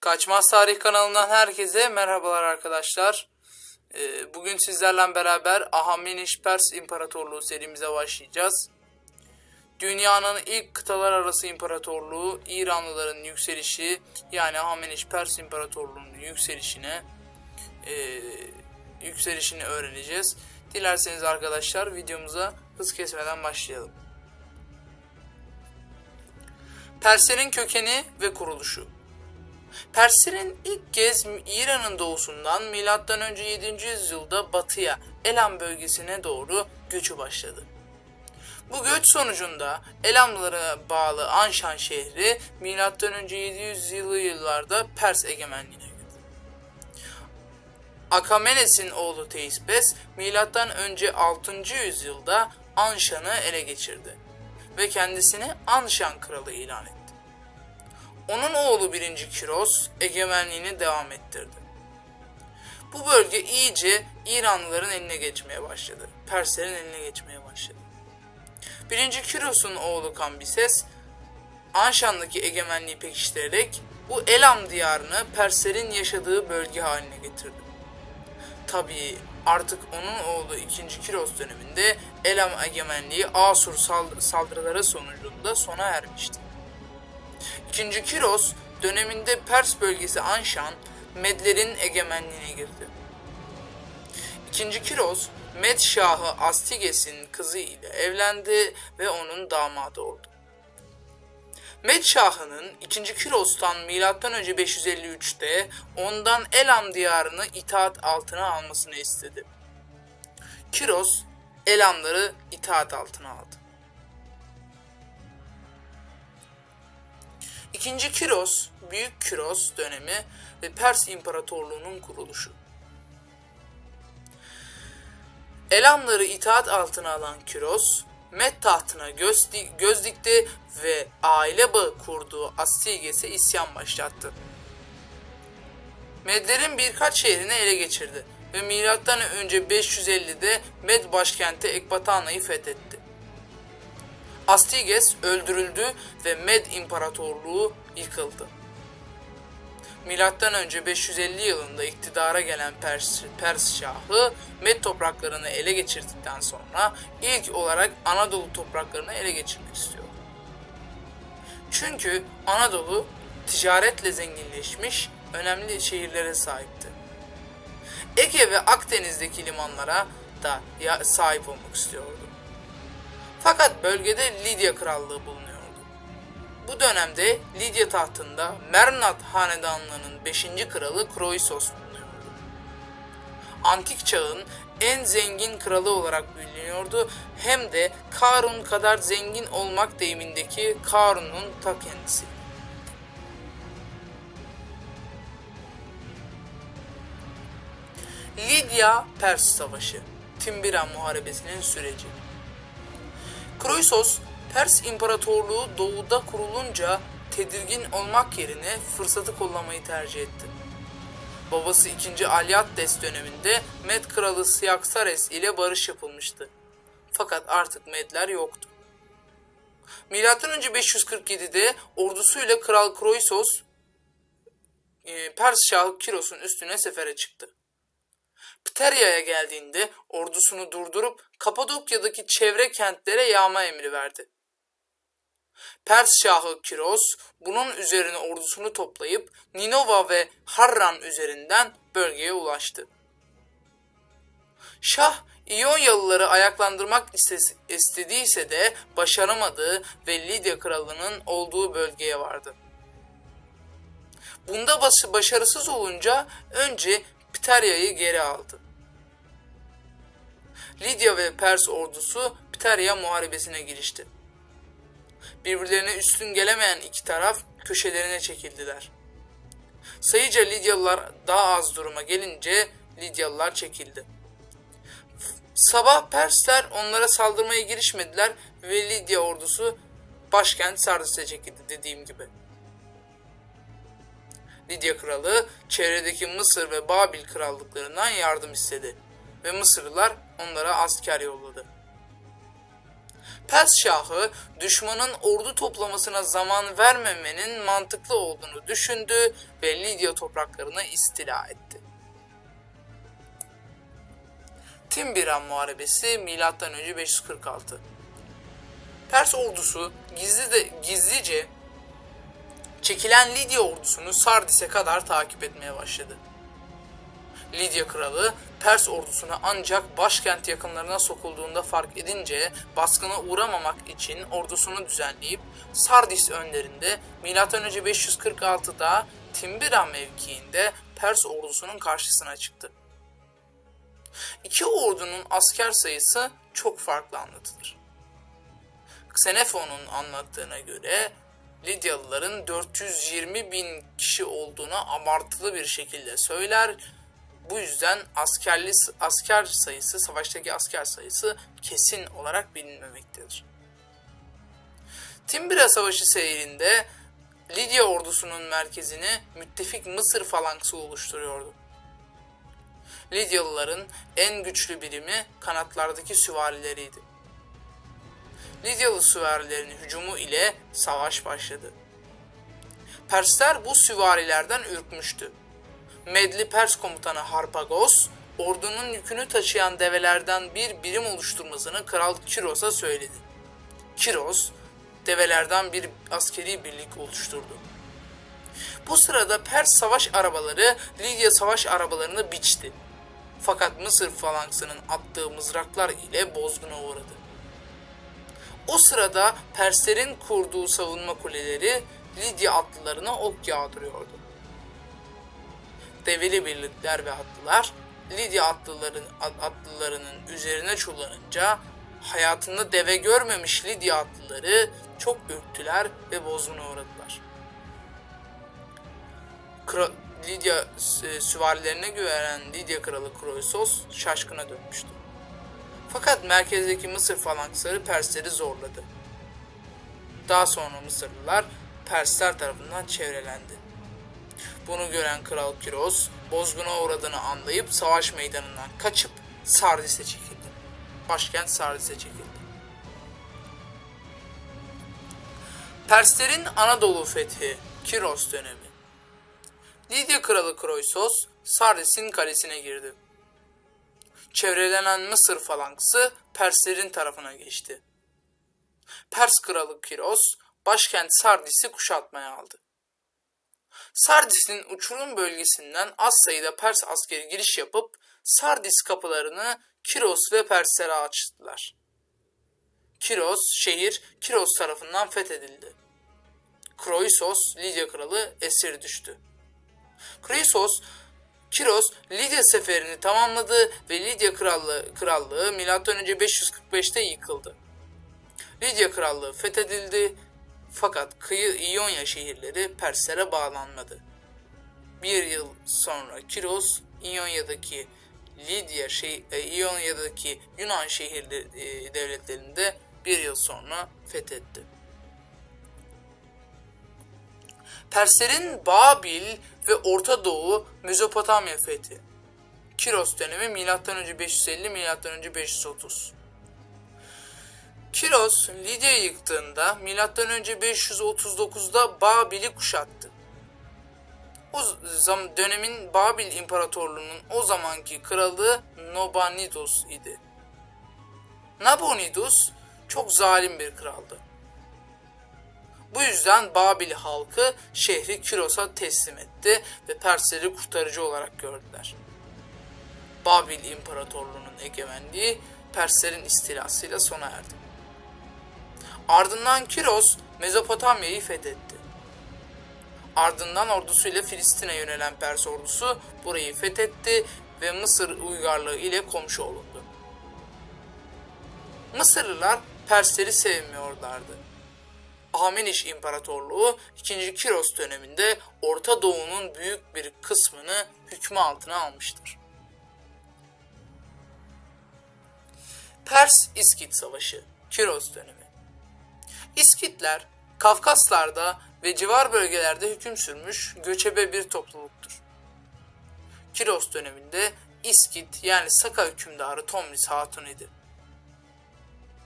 Kaçmaz Tarih kanalından herkese merhabalar arkadaşlar. Ee, Bugün sizlerle beraber Ahameniş Pers İmparatorluğu serimize başlayacağız. Dünyanın ilk kıtalar arası imparatorluğu İranlıların yükselişi yani Ahameniş Pers İmparatorluğu'nun yükselişine e, yükselişini öğreneceğiz. Dilerseniz arkadaşlar videomuza hız kesmeden başlayalım. Perslerin kökeni ve kuruluşu Perslerin ilk kez İran'ın doğusundan M.Ö. 7. yüzyılda batıya Elam bölgesine doğru göçü başladı. Bu göç sonucunda Elamlılara bağlı Anşan şehri M.Ö. 700'lü yıllarda Pers egemenliğine girdi. Akamenes'in oğlu Teispes M.Ö. 6. yüzyılda Anşan'ı ele geçirdi ve kendisini Anşan kralı ilan etti. Onun oğlu 1. Kiros egemenliğini devam ettirdi. Bu bölge iyice İranlıların eline geçmeye başladı. Perslerin eline geçmeye başladı. 1. Kiros'un oğlu Kambises Anşan'daki egemenliği pekiştirerek bu Elam diyarını Perslerin yaşadığı bölge haline getirdi. Tabii artık onun oğlu 2. Kiros döneminde Elam egemenliği Asur saldırıları sonucunda sona ermişti. İkinci Kiros döneminde Pers bölgesi Anşan, Medlerin egemenliğine girdi. İkinci Kiros, Med Şahı Astiges'in kızı ile evlendi ve onun damadı oldu. Med Şahı'nın 2. Kiros'tan M.Ö. 553'te ondan Elam diyarını itaat altına almasını istedi. Kiros, Elamları itaat altına aldı. İkinci Kiros, Büyük Kiros dönemi ve Pers İmparatorluğu'nun kuruluşu. Elamları itaat altına alan Kiros, Med tahtına göz, göz dikti ve aile bağı kurduğu Astiges'e isyan başlattı. Medlerin birkaç şehrini ele geçirdi ve önce 550'de Med başkenti Ekbatana'yı fethetti. Astiges öldürüldü ve Med İmparatorluğu yıkıldı. Milattan önce 550 yılında iktidara gelen Pers, Pers Şahı Med topraklarını ele geçirdikten sonra ilk olarak Anadolu topraklarını ele geçirmek istiyordu. Çünkü Anadolu ticaretle zenginleşmiş önemli şehirlere sahipti. Ege ve Akdeniz'deki limanlara da sahip olmak istiyordu. Fakat bölgede Lidya Krallığı bulunuyordu. Bu dönemde Lidya tahtında Mernat Hanedanlığı'nın 5. kralı Kroisos bulunuyordu. Antik çağın en zengin kralı olarak biliniyordu hem de Karun kadar zengin olmak deyimindeki Karun'un ta kendisi. Lidya-Pers Savaşı Timbiran Muharebesi'nin süreci Kroisos, Pers İmparatorluğu doğuda kurulunca tedirgin olmak yerine fırsatı kullanmayı tercih etti. Babası 2. Alyatdes döneminde Med kralı Siaksares ile barış yapılmıştı. Fakat artık Medler yoktu. Önce 547'de ordusuyla Kral Kroisos e, Pers Şahı Kiros'un üstüne sefere çıktı. Pterya'ya geldiğinde ordusunu durdurup Kapadokya'daki çevre kentlere yağma emri verdi. Pers Şahı Kiros bunun üzerine ordusunu toplayıp Ninova ve Harran üzerinden bölgeye ulaştı. Şah İyonyalıları ayaklandırmak istediyse de başaramadığı ve Lidya kralının olduğu bölgeye vardı. Bunda başarısız olunca önce Pterya'yı geri aldı. Lidya ve Pers ordusu Pterya muharebesine girişti. Birbirlerine üstün gelemeyen iki taraf köşelerine çekildiler. Sayıca Lidyalılar daha az duruma gelince Lidyalılar çekildi. Sabah Persler onlara saldırmaya girişmediler ve Lidya ordusu başkent Sardis'e çekildi dediğim gibi. Lidya kralı çevredeki Mısır ve Babil krallıklarından yardım istedi ve Mısırlılar onlara asker yolladı. Pers Şahı düşmanın ordu toplamasına zaman vermemenin mantıklı olduğunu düşündü ve Lidya topraklarını istila etti. Timbiran Muharebesi M.Ö. 546 Pers ordusu gizli de, gizlice çekilen Lidya ordusunu Sardis'e kadar takip etmeye başladı. Lidya kralı Pers ordusuna ancak başkent yakınlarına sokulduğunda fark edince baskına uğramamak için ordusunu düzenleyip Sardis önlerinde M.Ö. 546'da Timbiran mevkiinde Pers ordusunun karşısına çıktı. İki ordunun asker sayısı çok farklı anlatılır. Xenophon'un anlattığına göre Lidyalıların 420 bin kişi olduğunu abartılı bir şekilde söyler. Bu yüzden askerli asker sayısı, savaştaki asker sayısı kesin olarak bilinmemektedir. Timbira Savaşı seyrinde Lidya ordusunun merkezini müttefik Mısır falanksı oluşturuyordu. Lidyalıların en güçlü birimi kanatlardaki süvarileriydi. Lidyalı süvarilerin hücumu ile savaş başladı. Persler bu süvarilerden ürkmüştü. Medli Pers komutanı Harpagos, ordunun yükünü taşıyan develerden bir birim oluşturmasını Kral Kiros'a söyledi. Kiros, develerden bir askeri birlik oluşturdu. Bu sırada Pers savaş arabaları Lidya savaş arabalarını biçti. Fakat Mısır falanksının attığı mızraklar ile bozguna uğradı. O sırada Perslerin kurduğu savunma kuleleri Lidya atlılarına ok yağdırıyordu. Develi birlikler ve atlılar Lidya atlıların, atlılarının üzerine çullanınca hayatında deve görmemiş Lidya atlıları çok ürktüler ve bozguna uğradılar. Kra Lidya e, süvarilerine güvenen Lidya kralı Kroisos şaşkına dönmüştü. Fakat merkezdeki Mısır falanksları Persleri zorladı. Daha sonra Mısırlılar Persler tarafından çevrelendi. Bunu gören Kral Kiros bozguna uğradığını anlayıp savaş meydanından kaçıp Sardis'e çekildi. Başkent Sardis'e çekildi. Perslerin Anadolu fethi Kiros dönemi Lidya kralı Kroisos Sardis'in kalesine girdi. Çevrelenen Mısır falanksı Perslerin tarafına geçti. Pers kralı Kiros başkent Sardis'i kuşatmaya aldı. Sardis'in uçurum bölgesinden az sayıda Pers askeri giriş yapıp Sardis kapılarını Kiros ve Perslere açtılar. Kiros, şehir Kiros tarafından fethedildi. Kroisos, Lidya kralı esir düştü. Kroisos, Kiros Lidya seferini tamamladı ve Lidya krallığı, krallığı M.Ö. 545'te yıkıldı. Lidya krallığı fethedildi fakat kıyı İonya şehirleri Perslere bağlanmadı. Bir yıl sonra Kiros, İonya'daki Lidya şey, e, İonya'daki Yunan şehirleri e, devletlerinde bir yıl sonra fethetti. Perslerin Babil ve Orta Doğu Mezopotamya fethi. Kiros dönemi M.Ö. 550 M.Ö. 530. Kiros Lidya'yı yıktığında M.Ö. 539'da Babil'i kuşattı. O zaman dönemin Babil İmparatorluğu'nun o zamanki kralı Nabonidus idi. Nabonidus çok zalim bir kraldı. Bu yüzden Babil halkı şehri Kiros'a teslim etti ve Persleri kurtarıcı olarak gördüler. Babil İmparatorluğu'nun egemenliği Perslerin istilasıyla sona erdi. Ardından Kiros Mezopotamya'yı fethetti. Ardından ordusuyla Filistin'e yönelen Pers ordusu burayı fethetti ve Mısır uygarlığı ile komşu olundu. Mısırlılar Persleri sevmiyorlardı. Ahmeniş İmparatorluğu 2. Kiros döneminde Orta Doğu'nun büyük bir kısmını hükmü altına almıştır. Pers-İskit Savaşı Kiros dönemi İskitler Kafkaslar'da ve civar bölgelerde hüküm sürmüş göçebe bir topluluktur. Kiros döneminde İskit yani Saka hükümdarı Tomris Hatun idi.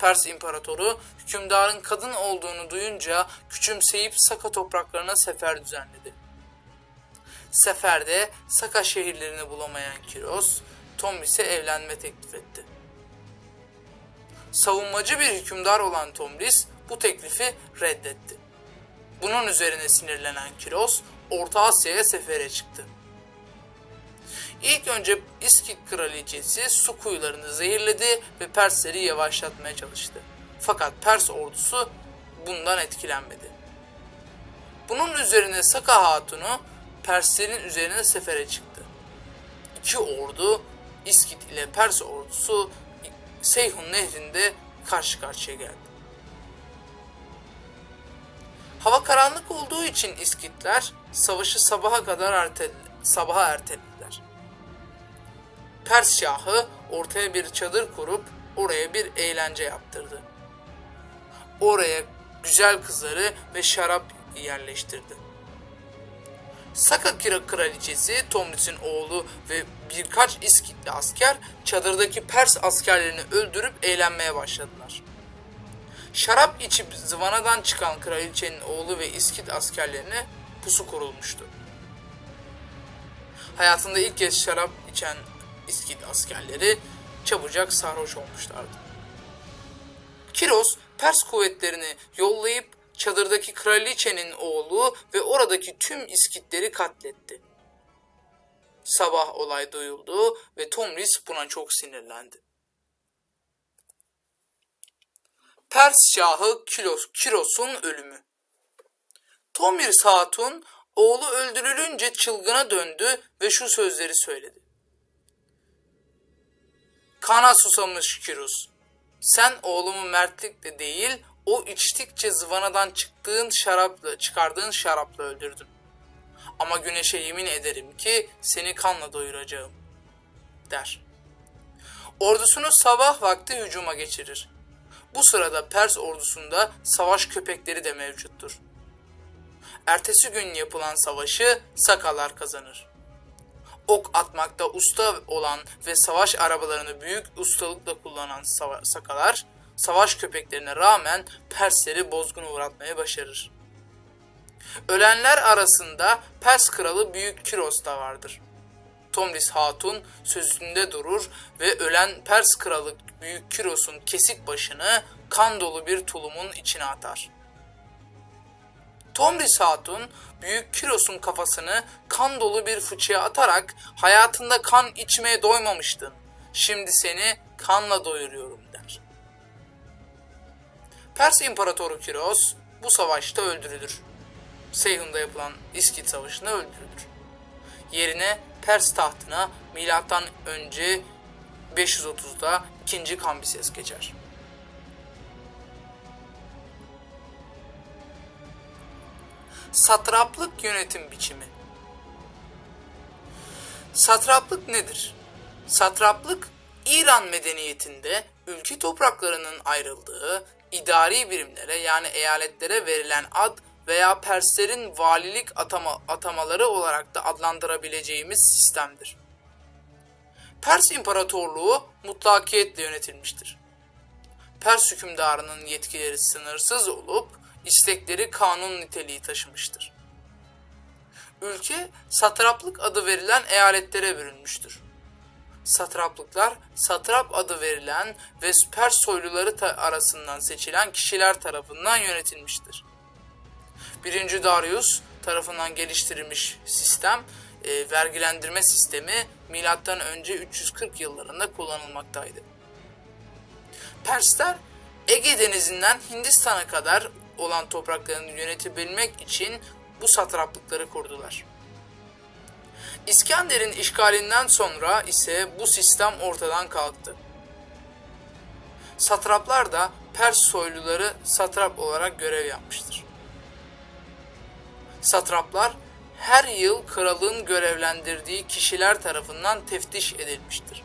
Pers imparatoru hükümdarın kadın olduğunu duyunca küçümseyip Saka topraklarına sefer düzenledi. Seferde Saka şehirlerini bulamayan Kiros, Tomris'e evlenme teklif etti. Savunmacı bir hükümdar olan Tomris bu teklifi reddetti. Bunun üzerine sinirlenen Kiros, Orta Asya'ya sefere çıktı. İlk önce İskit kraliçesi su kuyularını zehirledi ve Persleri yavaşlatmaya çalıştı. Fakat Pers ordusu bundan etkilenmedi. Bunun üzerine Saka Hatunu Perslerin üzerine sefere çıktı. İki ordu İskit ile Pers ordusu Seyhun nehrinde karşı karşıya geldi. Hava karanlık olduğu için İskitler savaşı sabaha kadar ertel sabaha ertelediler. Pers Şahı ortaya bir çadır kurup oraya bir eğlence yaptırdı. Oraya güzel kızları ve şarap yerleştirdi. Saka Kira kraliçesi Tomris'in oğlu ve birkaç İskitli asker çadırdaki Pers askerlerini öldürüp eğlenmeye başladılar. Şarap içip zıvanadan çıkan kraliçenin oğlu ve İskit askerlerine pusu kurulmuştu. Hayatında ilk kez şarap içen İskit askerleri çabucak sarhoş olmuşlardı. Kiros, Pers kuvvetlerini yollayıp çadırdaki kraliçenin oğlu ve oradaki tüm İskitleri katletti. Sabah olay duyuldu ve Tomris buna çok sinirlendi. Pers Şahı Kiros, Kiros'un ölümü. Tomris Hatun oğlu öldürülünce çılgına döndü ve şu sözleri söyledi. Kana susamış Kiros. Sen oğlumu mertlikle değil, o içtikçe zıvanadan çıktığın şarapla, çıkardığın şarapla öldürdün. Ama güneşe yemin ederim ki seni kanla doyuracağım, der. Ordusunu sabah vakti hücuma geçirir. Bu sırada Pers ordusunda savaş köpekleri de mevcuttur. Ertesi gün yapılan savaşı Sakalar kazanır. Ok atmakta usta olan ve savaş arabalarını büyük ustalıkla kullanan Sakalar, savaş köpeklerine rağmen Persleri bozguna uğratmaya başarır. Ölenler arasında Pers kralı Büyük Kiros da vardır. Tomris Hatun sözünde durur ve ölen Pers kralı Büyük Kiros'un kesik başını kan dolu bir tulumun içine atar. Tomris Hatun Büyük Kiros'un kafasını kan dolu bir fıçıya atarak hayatında kan içmeye doymamıştın. Şimdi seni kanla doyuruyorum der. Pers İmparatoru Kiros bu savaşta öldürülür. Seyhun'da yapılan İskit Savaşı'nda öldürülür. Yerine Pers tahtına milattan önce 530'da 2. Kambises geçer. Satraplık yönetim biçimi. Satraplık nedir? Satraplık İran medeniyetinde ülke topraklarının ayrıldığı idari birimlere yani eyaletlere verilen ad veya Perslerin valilik atama, atamaları olarak da adlandırabileceğimiz sistemdir. Pers İmparatorluğu mutlakiyetle yönetilmiştir. Pers hükümdarının yetkileri sınırsız olup istekleri kanun niteliği taşımıştır. Ülke satraplık adı verilen eyaletlere bölünmüştür. Satraplıklar satrap adı verilen ve Pers soyluları arasından seçilen kişiler tarafından yönetilmiştir. 1. Darius tarafından geliştirilmiş sistem e, vergilendirme sistemi milattan önce 340 yıllarında kullanılmaktaydı. Persler Ege Denizi'nden Hindistan'a kadar olan topraklarını yönetebilmek için bu satraplıkları kurdular. İskender'in işgalinden sonra ise bu sistem ortadan kalktı. Satraplar da Pers soyluları satrap olarak görev yapmıştır. Satraplar her yıl kralın görevlendirdiği kişiler tarafından teftiş edilmiştir.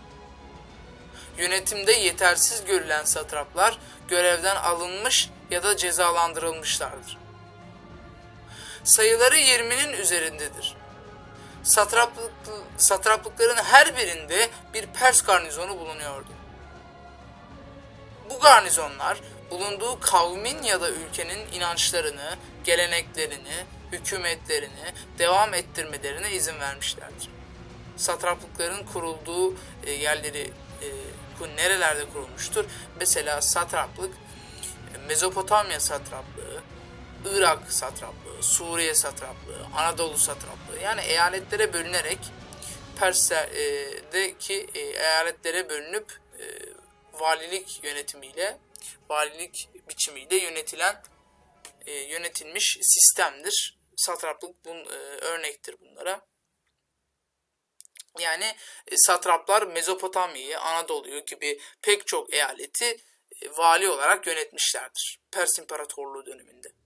Yönetimde yetersiz görülen satraplar görevden alınmış ya da cezalandırılmışlardır. Sayıları 20'nin üzerindedir. Satraplık, satraplıkların her birinde bir Pers garnizonu bulunuyordu. Bu garnizonlar bulunduğu kavmin ya da ülkenin inançlarını, geleneklerini, hükümetlerini devam ettirmelerine izin vermişlerdir. Satraplıkların kurulduğu e, yerleri e, bu nerelerde kurulmuştur? Mesela satraplık Mezopotamya satraplığı, Irak satraplığı, Suriye satraplığı, Anadolu satraplığı yani eyaletlere bölünerek Persler'deki e, eyaletlere bölünüp e, valilik yönetimiyle, valilik biçimiyle yönetilen e, yönetilmiş sistemdir. Satraplık bun, örnektir bunlara. Yani e, satraplar Mezopotamya'yı, Anadolu'yu gibi pek çok eyaleti e, vali olarak yönetmişlerdir. Pers İmparatorluğu döneminde.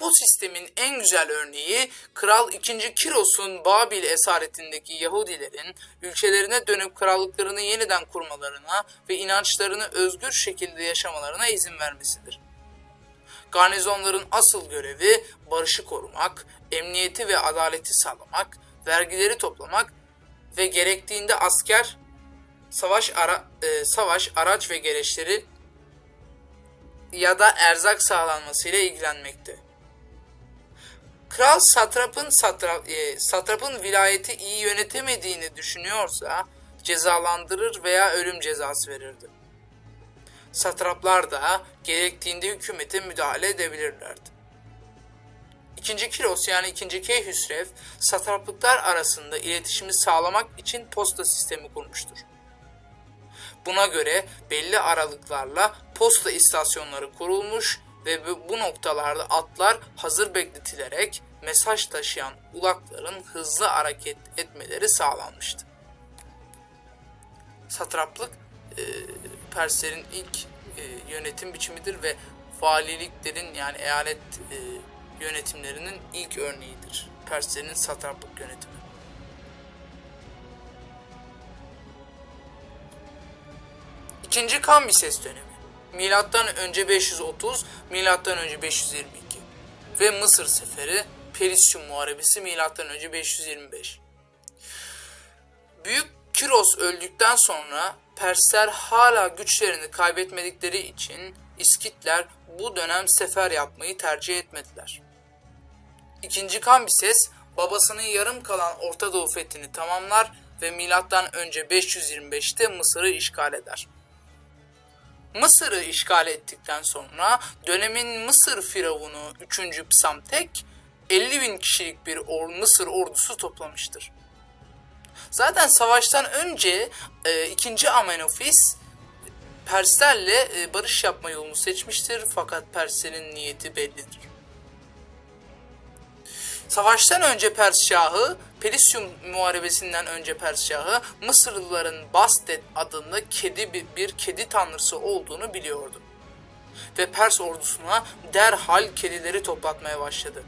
Bu sistemin en güzel örneği Kral 2. Kiros'un Babil esaretindeki Yahudilerin ülkelerine dönüp krallıklarını yeniden kurmalarına ve inançlarını özgür şekilde yaşamalarına izin vermesidir. Garnizonların asıl görevi barışı korumak, emniyeti ve adaleti sağlamak, vergileri toplamak ve gerektiğinde asker, savaş ara, e, savaş araç ve gereçleri ya da erzak sağlanmasıyla ilgilenmekte. Kral satrapın satra, e, satrapın vilayeti iyi yönetemediğini düşünüyorsa cezalandırır veya ölüm cezası verirdi. Satraplar da gerektiğinde hükümete müdahale edebilirlerdi. İkinci Kiros yani ikinci Keyhüsrev satraplıklar arasında iletişimi sağlamak için posta sistemi kurmuştur. Buna göre belli aralıklarla posta istasyonları kurulmuş ve bu noktalarda atlar hazır bekletilerek mesaj taşıyan ulakların hızlı hareket etmeleri sağlanmıştı. Satraplık e, Perslerin ilk e, yönetim biçimidir ve valiliklerin yani eyalet e, yönetimlerinin ilk örneğidir. Perslerin satraplık yönetimi. İkinci Kambises dönemi. Milattan önce 530, milattan önce 522 ve Mısır seferi Perisyum Muharebesi milattan önce 525. Büyük Kiros öldükten sonra Persler hala güçlerini kaybetmedikleri için İskitler bu dönem sefer yapmayı tercih etmediler. İkinci Kambises babasının yarım kalan Orta Doğu fethini tamamlar ve milattan önce 525'te Mısır'ı işgal eder. Mısır'ı işgal ettikten sonra dönemin Mısır firavunu 3. Psamtek 50 bin kişilik bir or Mısır ordusu toplamıştır. Zaten savaştan önce e, 2. Amenofis Perslerle e, barış yapma yolunu seçmiştir fakat Perslerin niyeti bellidir. Savaştan önce Pers Şahı, Perisyum Muharebesi'nden önce Pers Şahı, Mısırlıların Bastet adında kedi bir, bir kedi tanrısı olduğunu biliyordu. Ve Pers ordusuna derhal kedileri toplatmaya başladı.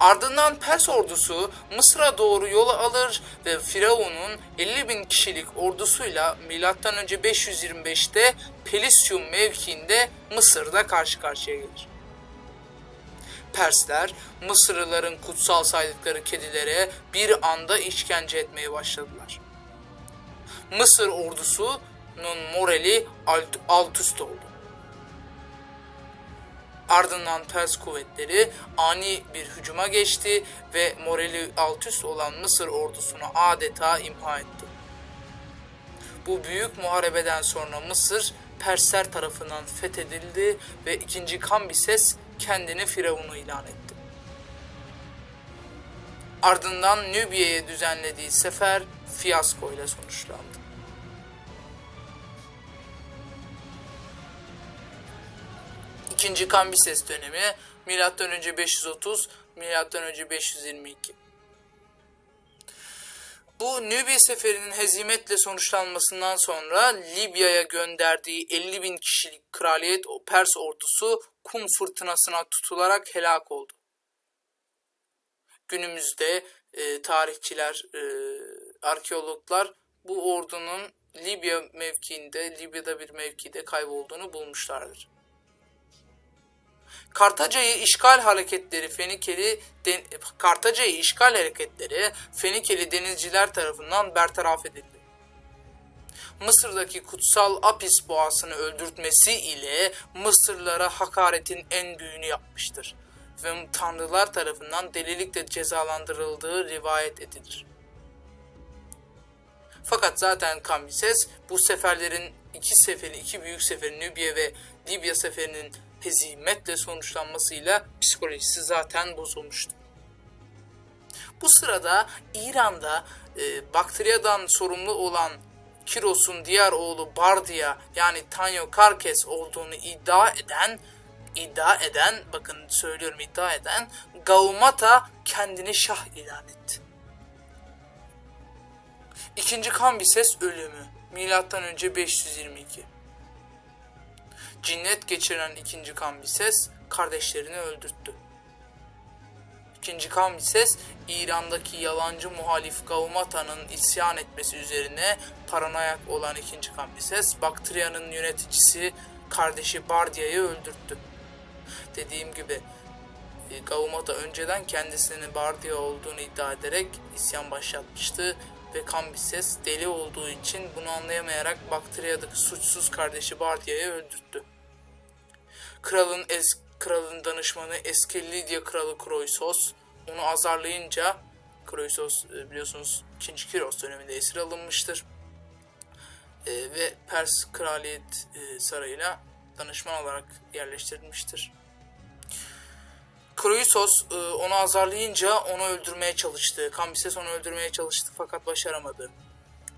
Ardından Pers ordusu Mısır'a doğru yolu alır ve Firavun'un 50 bin kişilik ordusuyla M.Ö. 525'te Pelisyum mevkiinde Mısır'da karşı karşıya gelir. Persler Mısırlıların kutsal saydıkları kedilere bir anda işkence etmeye başladılar. Mısır ordusunun morali alt, alt üst oldu. Ardından Pers kuvvetleri ani bir hücuma geçti ve morali alt üst olan Mısır ordusunu adeta imha etti. Bu büyük muharebeden sonra Mısır Persler tarafından fethedildi ve 2. Kambises kendini Firavun'u ilan etti. Ardından Nübye'ye düzenlediği sefer fiyasko ile sonuçlandı. İkinci Kambises dönemi önce 530 milattan önce 522. Bu Nübye seferinin hezimetle sonuçlanmasından sonra Libya'ya gönderdiği 50 bin kişilik kraliyet Pers ordusu kum fırtınasına tutularak helak oldu. Günümüzde e, tarihçiler, e, arkeologlar bu ordunun Libya mevkiinde, Libya'da bir mevkide kaybolduğunu bulmuşlardır. Kartaca'yı işgal hareketleri Fenikeli Kartaca'yı işgal hareketleri Fenikeli denizciler tarafından bertaraf edildi. Mısır'daki kutsal Apis boğasını öldürtmesi ile Mısırlara hakaretin en büyüğünü yapmıştır ve tanrılar tarafından delilikle cezalandırıldığı rivayet edilir. Fakat zaten Kambises bu seferlerin iki seferi, iki büyük seferin Nübya ve Libya seferinin hezimetle sonuçlanmasıyla psikolojisi zaten bozulmuştu. Bu sırada İran'da e, Bakteryadan sorumlu olan Kiros'un diğer oğlu Bardia yani Tanyo Karkes olduğunu iddia eden iddia eden bakın söylüyorum iddia eden Gaumata kendini şah ilan etti. İkinci Kambises ölümü milattan önce 522. Cinnet geçiren ikinci Kambises kardeşlerini öldürttü. İkinci Kambises İran'daki yalancı muhalif Gaumata'nın isyan etmesi üzerine paranoyak olan ikinci Kambises Baktriya'nın yöneticisi kardeşi Bardia'yı öldürttü. Dediğim gibi e, Gaumata önceden kendisinin Bardia olduğunu iddia ederek isyan başlatmıştı ve Kambises deli olduğu için bunu anlayamayarak Baktriya'daki suçsuz kardeşi Bardia'yı öldürttü. Kralın es kralın danışmanı eski Lidya kralı Kroisos onu azarlayınca Kroisos e, biliyorsunuz 2. Kiros döneminde esir alınmıştır. E, ve Pers kraliyet e, sarayına danışman olarak yerleştirilmiştir. Kroisos e, onu azarlayınca onu öldürmeye çalıştı. Kambises onu öldürmeye çalıştı fakat başaramadı.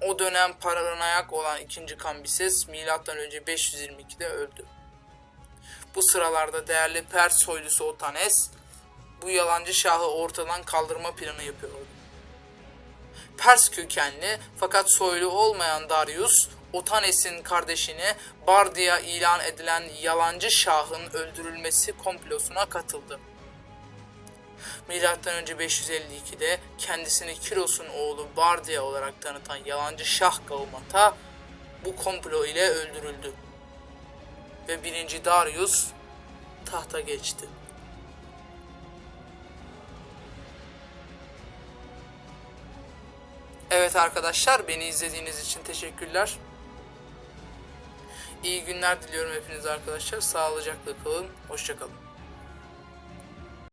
O dönem paranoyak olan 2. Kambises milattan önce 522'de öldü. Bu sıralarda değerli Pers soylusu Otanes bu yalancı şahı ortadan kaldırma planı yapıyordu. Pers kökenli fakat soylu olmayan Darius, Otanes'in kardeşini Bardia ilan edilen yalancı şahın öldürülmesi komplosuna katıldı. Milattan önce 552'de kendisini Kiros'un oğlu Bardia olarak tanıtan yalancı Şah Gaumata bu komplo ile öldürüldü. Ve 1. Darius tahta geçti. Evet arkadaşlar beni izlediğiniz için teşekkürler. İyi günler diliyorum hepinize arkadaşlar. Sağlıcakla kalın. Hoşçakalın.